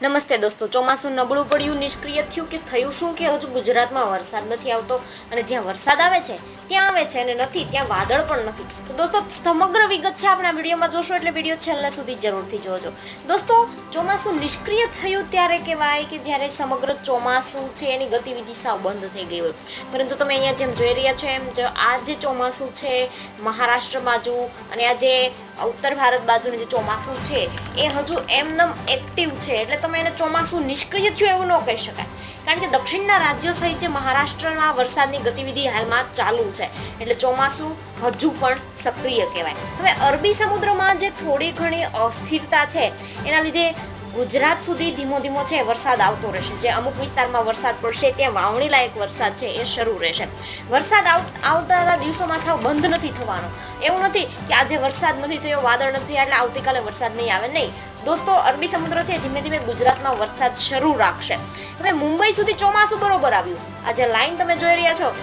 નમસ્તે દોસ્તો, ચોમાસું નબળું પડ્યું, નિષ્ક્રિય થયું કે થયું શું કે હજુ ગુજરાતમાં વરસાદ નથી આવતો? અને જ્યાં વરસાદ આવે છે, ત્યાં આવે છે અને નથી, ત્યાં વાદળ પણ નથી. તો દોસ્તો, સમગ્ર વિગત છે આપણે વિડીયોમાં જોશો એટલે વીડિયો છેલ્લા સુધી જરૂરથી જોજો. દોસ્તો, ચોમાસું નિષ્ક્રિય થયું ત્યારે કહેવાય કે જ્યારે સમગ્ર ચોમાસું છે એની ગતિવિધિ સાવ બંધ થઈ ગઈ હોય. પરંતુ તમે અહીંયા જેમ જોઈ રહ્યા છો એમ આ જે ચોમાસું છે, મહારાષ્ટ્ર બાજુ અને આ જે ઉત્તર ભારત બાજુનું જે ચોમાસું છે, એ હજુ એમનેમ એક્ટિવ છે. એટલે તમે એને ચોમાસું નિષ્ક્રિય થયું એવું ન કહી શકાય. કારણ કે દક્ષિણના રાજ્યો સહિત જે મહારાષ્ટ્રમાં વરસાદની ગતિવિધિ હાલમાં ચાલુ છે. એટલે ચોમાસું હજુ પણ સક્રિય કહેવાય. હવે અરબી સમુદ્રમાં જે થોડી ઘણી અસ્થિરતા છે, એના લીધે ગુજરાત સુધી ધીમો ધીમો છે, વરસાદ આવતો રહેશે. જે અમુક વિસ્તારમાં વરસાદ પડશે, ત્યાં વાવણી લાયક વરસાદ છે, એ શરૂ રહેશે. વરસાદ આવતા દિવસોમાં સાવ બંધ નથી થવાનો. એવું નથી કે આજે વરસાદ નથી થયો, વાદળ નથી એટલે આવતીકાલે વરસાદ નહીં આવે. નહીં. દોસ્તો, અરબી સમુદ્ર છે, ધીમે ધીમે ગુજરાતમાં વરસાદ શરૂ રાખશે. હવે મુંબઈ સુધી ચોમાસું બરોબર આવ્યું. આજે લાઈન તમે જોઈ રહ્યા છો.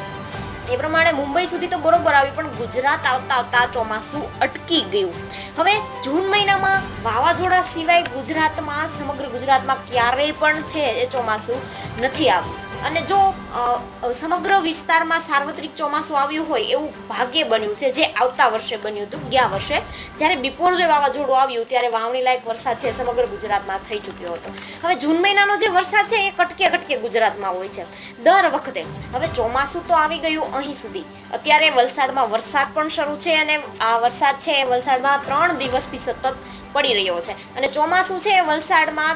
એ પ્રમાણે મુંબઈ સુધી તો બરોબર આવી, પણ ગુજરાત આવતા આવતા ચોમાસું અટકી ગયું. હવે જૂન મહિનામાં વાવાઝોડા સિવાય ગુજરાતમાં, સમગ્ર ગુજરાતમાં ક્યારેય પણ છે એ ચોમાસું નથી આવ્યું. અને જો સમગ્ર વિસ્તારમાં સાર્વત્રિક ચોમાસું આવ્યું હોય એવું ભાગ્ય બન્યું છે, જે આવતા વર્ષે બન્યું હતું, ગયા વર્ષે. જ્યારે બિપોરજોય વાવાઝોડું આવ્યું, ત્યારે વાવણી લાયક વરસાદ છે સમગ્ર ગુજરાતમાં થઈ ચૂક્યો હતો. હવે જૂન મહિનાનો જે વરસાદ છે એ કટકે કટકે ગુજરાતમાં હોય છે. દર વખતે હવે ચોમાસું તો આવી ગયું અહીં સુધી. અત્યારે વલસાડમાં વરસાદ પણ શરૂ છે અને આ વરસાદ છે એ વલસાડમાં ત્રણ દિવસથી સતત પડી રહ્યો છે. અને ચોમાસું છે એ વલસાડમાં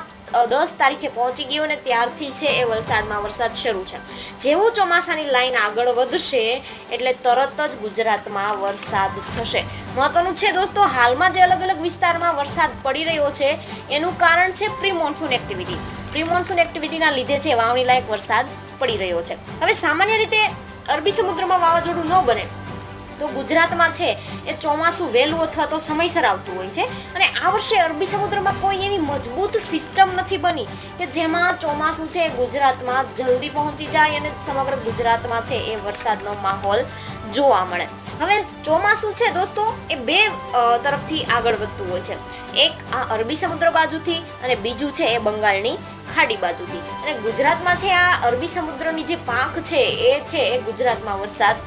દસ તારીખે પહોંચી ગયું અને ત્યારથી છે એ વલસાડમાં વરસાદ શરૂ છે. જેવું ચોમાસાની લાઈન આગળ વધશે, એટલે તરત જ ગુજરાતમાં વરસાદ થશે. મહત્વનું છે દોસ્તો, હાલમાં જે અલગ અલગ વિસ્તારમાં વરસાદ પડી રહ્યો છે, એનું કારણ છે pre monsoon activity. Pre monsoon એક્ટિવિટીના લીધે છે વાવણી લાયક વરસાદ પડી રહ્યો છે. હવે સામાન્ય રીતે અરબી સમુદ્રમાં વાવાઝોડું ન બને. તો ગુજરાતમાં છે એ ચોમાસું વહેલું અથવા તો સમયસર આવતું હોય છે. અને આ વર્ષે અરબી સમુદ્રમાં કોઈ એવી મજબૂત સિસ્ટમ નથી બની કે જેમાં ચોમાસું છે ગુજરાતમાં જલ્દી પહોંચી જાય અને સમગ્ર ગુજરાતમાં છે એ વરસાદનો માહોલ જોવા મળે. હવે ચોમાસું છે દોસ્તો, એ બે તરફથી આગળ વધતું હોય છે. એક આ અરબી સમુદ્ર બાજુથી અને બીજું છે એ બંગાળની ખાડી બાજુથી. અને ગુજરાતમાં છે આ અરબી સમુદ્રની જે પાંખ છે, એ છે એ ગુજરાતમાં વરસાદ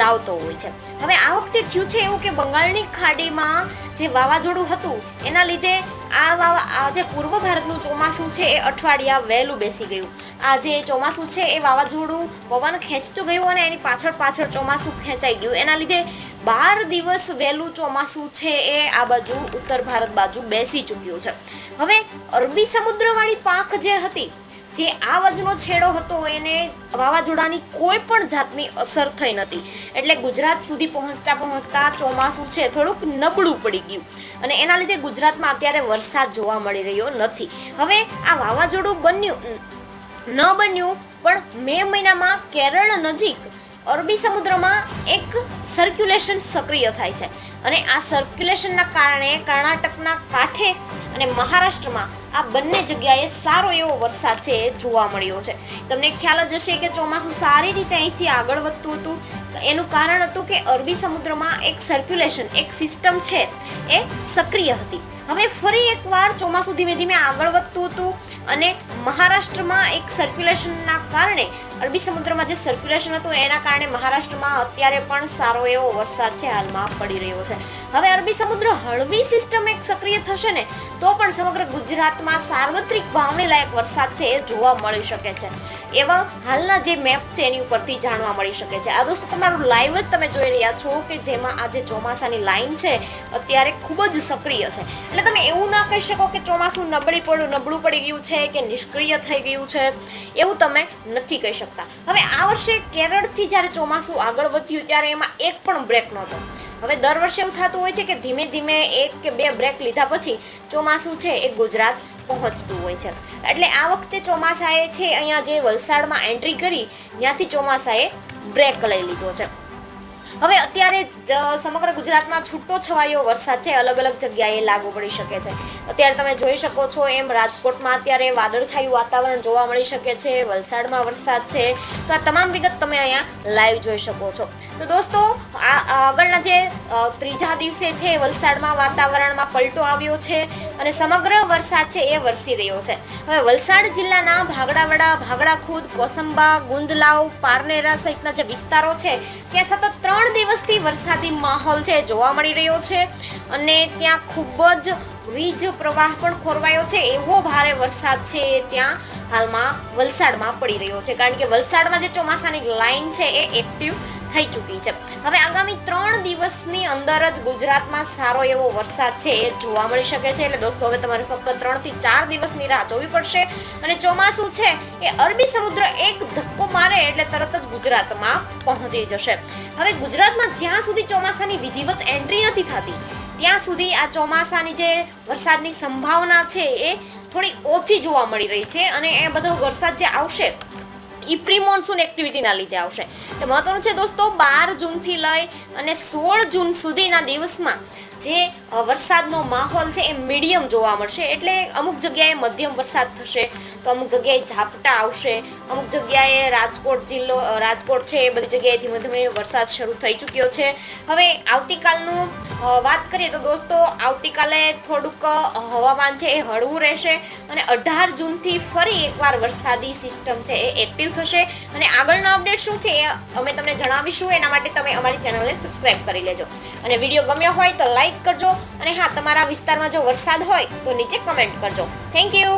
લાવતો હોય છે. હવે આ વખતે થયું છે એવું કે બંગાળની ખાડીમાં જે વાવાઝોડું હતું, એના લીધે આ વાવા આ પૂર્વ ભારતનું ચોમાસું છે, એ અઠવાડિયા વહેલું બેસી ગયું. આ જે ચોમાસું છે, એ વાવાઝોડું પવન ખેંચતું ગયું અને એની પાછળ પાછળ ચોમાસું ખેંચાઈ ગયું. એના લીધે બાર દિવસ વહેલું ચોમાસું છે, એ આ બાજુ ઉત્તર ભારત બાજુ બેસી ચૂક્યું છે. હવે અરબી સમુદ્રવાળી પાંખ જે હતી જે આ વજનો છેડો હતો એને વાવાઝોડાની કોઈ પણ જાતની અસર થઈ નથી. એટલે ગુજરાત સુધી પહોંચતા પહોંચતા ચોમાસું છે, થોડુંક નબળું પડી ગયું. અને એના લીધે ગુજરાતમાં અત્યારે વરસાદ જોવા મળી રહ્યો નથી. હવે આ વાવાઝોડું બન્યું, ન બન્યું, પણ મે મહિનામાં કેરળ નજીક અરબી સમુદ્રમાં એક સર્ક્યુલેશન સક્રિય થાય છે. અને આ સર્ક્યુલેશનના કારણે કર્ણાટકના કાંઠે અને મહારાષ્ટ્રમાં આ બંને જગ્યાએ સારો એવો વરસાદ છે એ જોવા મળ્યો છે. તમને ખ્યાલ જ હશે કે ચોમાસું સારી રીતે અહીંથી આગળ વધતું હતું. એનું કારણ હતું કે અરબી સમુદ્રમાં એક સર્ક્યુલેશન એક સિસ્ટમ છે એ સક્રિય હતી. હવે ફરી એકવાર ચોમાસું ધીમે ધીમે આગળ વધતું હતું અને મહારાષ્ટ્રમાં એક સર્ક્યુલેશનના કારણે અરબી સમુદ્રમાં જે સર્ક્યુલેશન હતું એના કારણે મહારાષ્ટ્રમાં અત્યારે પણ સારો એવો વરસાદ છે હાલમાં પડી રહ્યો છે. હવે અરબી સમુદ્ર હળવી સિસ્ટમ એક સક્રિય થશે ને તો પણ સમગ્ર ગુજરાતમાં સાર્વત્રિક ભાવને લાયક વરસાદ છે એ જોવા મળી શકે છે. એવા હાલના જે મેપ છે એની ઉપરથી જાણવા મળી શકે છે. આ દોસ્તો, તમારું લાઈવ જ તમે જોઈ રહ્યા છો કે જેમાં આ જે ચોમાસાની લાઈન છે, અત્યારે ખૂબ જ સક્રિય છે. એટલે તમે એવું ના કહી શકો કે ચોમાસું નબળી પડ્યું, નબળું પડી ગયું છે કે નિષ્ક્રિય થઈ ગયું છે, એવું તમે નથી કહી શકતા. હવે આ વર્ષે કેરળથી જ્યારે ચોમાસું આગળ વધ્યું, ત્યારે એમાં એક પણ બ્રેક નહોતો. હવે દર વર્ષે એવું થતું હોય છે કે ધીમે ધીમે એક કે બે બ્રેક લીધા પછી ચોમાસું છે એ ગુજરાત પહોંચતું હોય છે. એટલે આ વખતે ચોમાસાએ છે અહીંયા જે વલસાડમાં એન્ટ્રી કરી, ત્યાંથી ચોમાસાએ બ્રેક લઈ લીધો છે. હવે અત્યારે જ સમગ્ર ગુજરાતમાં છૂટો છવાયો વરસાદ છે, અલગ અલગ જગ્યાએ લાગુ પડી શકે છે. અત્યારે તમે જોઈ શકો છો એમ રાજકોટમાં અત્યારે વાદળછાયું વાતાવરણ જોવા મળી શકે છે, વલસાડમાં વરસાદ છે. તો આ તમામ વિગત તમે અહીંયા લાઈવ જોઈ શકો છો. તો દોસ્તો આ જે ત્રીજા દિવસે છે વલસાડમાં વાતાવરણમાં પલટો આવ્યો છે. અને સમગ્ર વરસાદ છે એ વરસી રહ્યો છે. હવે વલસાડ જિલ્લાના ભાગડાવાડા, ભાગડાખુદ, કોસંબા, ગુંદલાવ, પારનેરા સહિતના જે વિસ્તારો છે, ત્યાં સતત ત્રણ દિવસથી વરસાદી માહોલ છે, જોવા મળી રહ્યો છે. અને ત્યાં ખૂબ જ વીજ પ્રવાહ પણ ખોરવાયો છે, એવો ભારે વરસાદ છે ત્યાં હાલમાં વલસાડમાં પડી રહ્યો છે. કારણ કે વલસાડમાં જે ચોમાસાની લાઈન છે એ એક્ટિવ થઈ ચૂકી છે. હવે આગામી ત્રણ દિવસની અંદર જ ગુજરાતમાં સારો એવો વરસાદ છે એ જોવા મળી શકે છે, એટલે દોસ્તો હવે તમારે ફક્ત ત્રણથી ચાર દિવસની રાહ જોવી પડશે. અને ચોમાસું છે એ અરબી સમુદ્ર એક ધક્કો મારે એટલે તરત જ ગુજરાતમાં પહોંચી જશે. હવે ગુજરાતમાં જ્યાં સુધી ચોમાસાની વિધિવત એન્ટ્રી નથી થતી, ત્યાં સુધી આ ચોમાસાની જે વરસાદની સંભાવના છે એ થોડી ઓછી જોવા મળી રહી છે અને એ બધો વરસાદ જે આવશે ઈ પ્રી મોન્સૂન એક્ટિવિટીના લીધે આવશે. તો મહત્વનું છે દોસ્તો બાર જૂનથી લઈ અને સોળ જૂન સુધીના દિવસમાં જે વરસાદનો માહોલ છે એ મીડિયમ જોવા મળશે. એટલે અમુક જગ્યાએ મધ્યમ વરસાદ થશે. તો અમુક જગ્યાએ ઝાપટા આવશે, અમુક જગ્યાએ રાજકોટ જિલ્લો રાજકોટ છે, એ બધી જગ્યાએ ધીમે ધીમે વરસાદ શરૂ થઈ ચૂક્યો છે. હવે આવતીકાલનું વાત કરીએ તો દોસ્તો, આવતીકાલે થોડુંક હવામાન છે એ હળવું રહેશે અને અઢાર જૂનથી ફરી એકવાર વરસાદી સિસ્ટમ છે એ એક્ટિવ થશે. અને આગળનો અપડેટ શું છે એ અમે તમને જણાવીશું, એના માટે તમે અમારી ચેનલને સબસ્ક્રાઇબ કરી લેજો. અને વીડિયો ગમ્યો હોય તો લાઈક કરજો અને હા, તમારા વિસ્તારમાં જો વરસાદ હોય તો નીચે કમેન્ટ કરજો. Thank you!